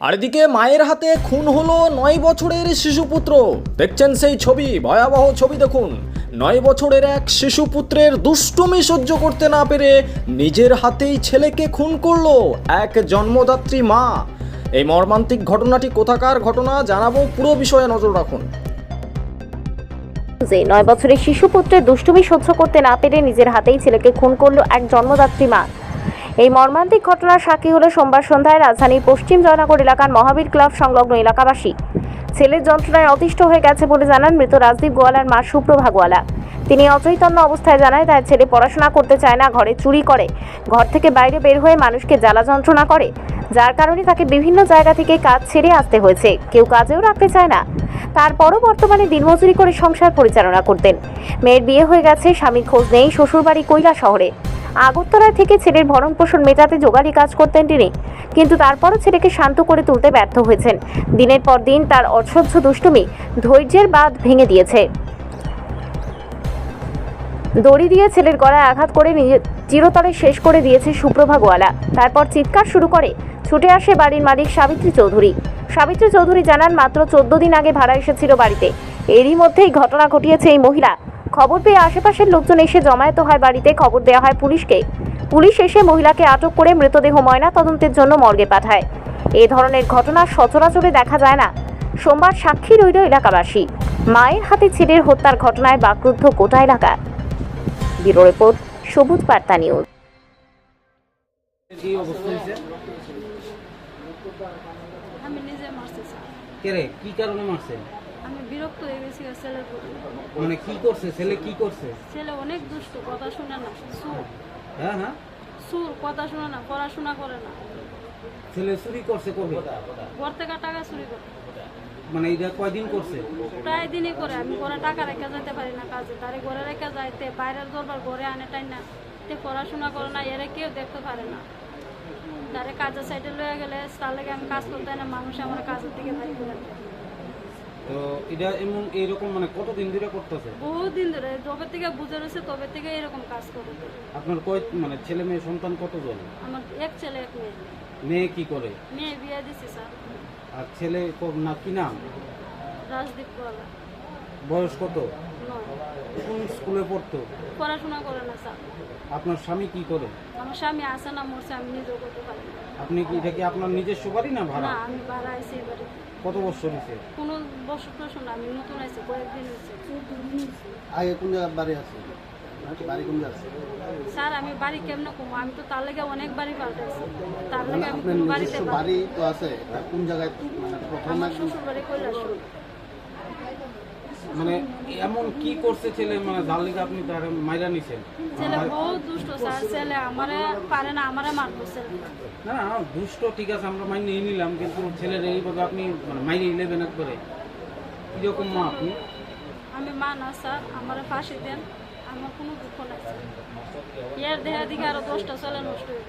আর এদিকে মায়ের হাতে খুন হলো নয় বছরের শিশুপুত্র। দেখছেন সেই ছবি, ভয়াবহ ছবি দেখুন। নয় বছরের এক শিশুপুত্রের দুষ্টুমি সহ্য করতে না পেরে নিজের হাতেই ছেলেকে খুন করল এক জন্মদাত্রী মা। এই মর্মান্তিক ঘটনাটি কোথাকার ঘটনা জানাব পুরো বিষয়ে নজর রাখুন। যে নয় বছরের শিশুপুত্রের দুষ্টুমি সহ্য করতে না পেরে নিজের হাতেই ছেলেকে খুন করল এক জন্মদাত্রী মা। এই মর্মান্তিক ঘটনার সাক্ষী হলো সোমবার সন্ধ্যায় রাজধানীর পশ্চিম জয়নগর এলাকার মহাবীর ক্লাব সংলগ্ন এলাকাবাসী। ছেলের যন্ত্রণায় অতিষ্ঠ হয়ে গেছে বলে জানান মৃত রাজদীপ গোয়ালার মা সুপ্রভা গোয়ালা। তিনি অচৈতন্য অবস্থায় জানায় তার ছেলে পড়াশোনা করতে চায় না, ঘরে চুরি করে। ঘর থেকে বাইরে বের হয়ে মানুষকে জ্বালা যন্ত্রণা করে। যার কারণে তাকে বিভিন্ন জায়গা থেকে কাজ ছেড়ে আসতে হয়েছে। কেউ কাজেও রাখতে চায় না। তারপরও বর্তমানে দিনমজুরি করে সংসার পরিচালনা করতেন। মেয়ের বিয়ে হয়ে গেছে, স্বামীর খোঁজ নেই, শ্বশুরবাড়ি কৈলা শহরে। আগরতলা থেকে ছেলের ভরণ পোষণ মেটাতে জোগালি কাজ করতেন তিনি। কিন্তু তারপরও ছেলেকে শান্ত করে তুলতে ব্যর্থ হয়েছেন। দিনের পর দিন তার অসহ্য দুষ্টুমি ধৈর্যের বাঁধ ভেঙে দিয়েছে। দড়ি দিয়ে ছেলের গলায় আঘাত করে চিরতরে শেষ করে দিয়েছে সুপ্রভা গোয়ালা তারপর চিৎকার শুরু করে, ছুটে আসে বাড়ির মালিক সাবিত্রী চৌধুরী। সাবিত্রী চৌধুরী জানান, মাত্র চোদ্দ দিন আগে ভাড়া এসেছিল বাড়িতে। এরই মধ্যেই ঘটনা ঘটিয়েছে এই মহিলা। খবর পেয়ে আশেপাশের লোকজন এসে জমায়েত হয় বাড়িতে, খবর দেওয়া হয় পুলিশকে। পুলিশ এসে মহিলাকে আটক করে মৃতদেহ ময়না তদন্তের জন্য মর্গে পাঠায়। এ ধরনের ঘটনা সচরাচরে দেখা যায় না। সোমবার সাক্ষী রইল এলাকাবাসী। মায়ের হাতে ছেলের হত্যার ঘটনায় বাকরুদ্ধ গোটা এলাকা। ব্যুরো রিপোর্ট, সবুজ বার্তা নিউজ। আমি নিজে মারছি স্যার। কে রে কি কারণে মারছে? আমি বিরক্ত হয়ে গেছি ছেলের প্রতি। মানে কি করছে? ছেলে কি করছে? ছেলে অনেক দুষ্ট কথা শুনে না সুর হ্যাঁ হ্যাঁ। সুর কথা শুনে না পড়াশোনা করে না। ছেলে চুরি করছে কবে? ঘর থেকে টাকা চুরি করে। মানে এটা কয়দিন করছে? প্রায় দিনই করে আমি ঘরে টাকা রেখে যেতে পারি না কাজে। তারে ঘরে রেখে যাইতে বাইরের দরবার ঘরে আনে টাই না তে পড়াশোনা করে না এরা কেউ দেখতে পারে না। তারে কাজের সাইডে লয়ে গেলে তার লাগে আমি কাজ করতে না মানুষ আমার কাজের দিকে বাড়ি করে। তো এটা এমন এইরকম মানে কতদিন ধরে করতেছে? বহুত দিন ধরে যবে থেকে বুঝে রয়েছে তবে থেকে এরকম কাজ করে। আপনার কয় মানে ছেলে মেয়ে সন্তান কতজন? আমার এক ছেলে এক মেয়ে। মেয়ে কি করে? মেয়ে বিয়ে দিছি স্যার। আর ছেলে না কি নাম? রাজদীপ বয়স কত? কোন স্কুলে পড়তো? পড়াশোনা করে না স্যার। আপনার স্বামী কি করে? আমার স্বামী আসে না মরছে আমি নিজেও করতে পারি না। আপনি কি এটা কি আপনার নিজস্ব বাড়ি না ভাড়া? না আমি ভাড়া আইসি এবারে কত বছর হয়েছে কোনো বছর টসর না আমি নতুন আইসি কয়েকদিন হয়েছে আগে কোন জায়গায় বাড়ি আছে? বাড়ি কোন জায়গায় আছে? স্যার আমি বাড়ি কেমনে কমো? আমি তো তার লেগে অনেক বাড়ি পাল্টাইছি। তার লেগে আমি আপনার কোনো বাড়িতে নিজস্ব বাড়ি তো আছে কোন জায়গায় মানে প্রথম আমার শ্বশুর বাড়ি কৈলাস মানে এমন কি করছে ছেলে? মানে যার লিগে আপনি তার মাইরা নিছেন। ছেলে বহুত দুষ্ট স্যার ছেলে আমারে পারে না আমারে মারবো ছেলে না না দুষ্ট ঠিক আছে আমরা মাইনে নিয়ে নিলাম কিন্তু ছেলের এইভাবে আপনি মানে মাইরে ইলেভেন করে কীরকম মা আপনি? আমি মা না স্যার আমারে ফাঁসি দেন আমার কোনো দুঃখ নাই স্যার। এর দেহা দিকে আরও দশটা ছেলে নষ্ট হইব।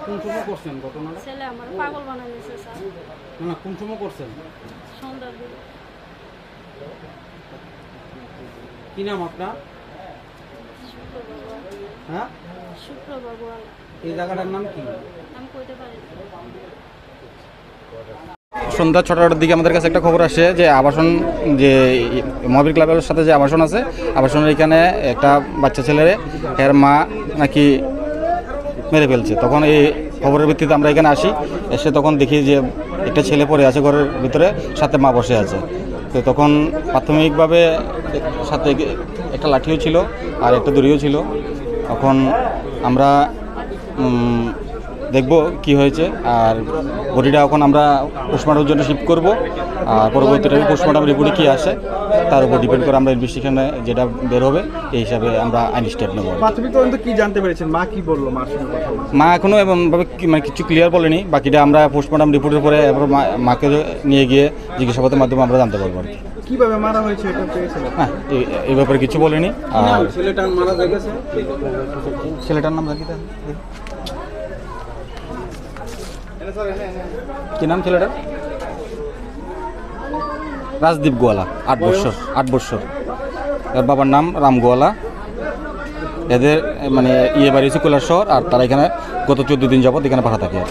কোন সময় করছেন ঘটনাটা? ছেলে আমার পাগল বানাই স্যার। না না কোন সময় করছেন? সন্ধ্যার দিকে কি নাম আপনার? হ্যাঁ? গোয়ালা এই জায়গাটার নাম কি? আমি কইতে পারি সন্ধ্যা ছটার দিকে আমাদের কাছে একটা খবর আসে যে আবাসন যে মহাবীর ক্লাবের সাথে যে আবাসন আছে আবাসনের এখানে একটা বাচ্চা ছেলের এর মা নাকি মেরে ফেলছে। তখন এই খবরের ভিত্তিতে আমরা এখানে আসি, এসে তখন দেখি যে একটা ছেলে পড়ে আছে ঘরের ভিতরে, সাথে মা বসে আছে। তো তখন প্রাথমিকভাবে সাথে একটা লাঠিও ছিল আর একটা দড়িও ছিল। তখন আমরা দেখব কি হয়েছে। আর বডিটা এখন আমরা পোস্টমর্টমের জন্য শিফট করব। আর পরবর্তীতে পোস্টমর্টম রিপোর্টে কী আসে তার উপর ডিপেন্ড করে আমরা ইনভেস্টিগেশনে যেটা বের হবে এই হিসাবে আমরা আইন স্টেপ নেব। প্রাথমিক তদন্ত কি জানতে পেরেছেন? মা কি বলল মার সঙ্গে মা এখনও এমনভাবে কি- মানে কিছু ক্লিয়ার বলেনি। বাকিটা আমরা পোস্টমর্টম রিপোর্টের পরে এবার মা- মাকে নিয়ে গিয়ে জিজ্ঞাসাবাদের মাধ্যমে আমরা জানতে পারব আর কি। কীভাবে মারা হয়েছে এটা হ্যাঁ এই- এই ব্যাপারে কিছু বলেনি। আর ছেলেটা মারা গেছে ছেলেটার নাম রাখি তাহলে? কি নাম ছেলেটার? রাজদীপ গোয়ালা আট বছর আট বছর। এর বাবার নাম রাম গোয়ালা। এদের মানে ইয়ে বাড়ি হচ্ছে কৈলাস শহর আর তারা এখানে গত চোদ্দ দিন যাবত এখানে পাঠা থাকে আর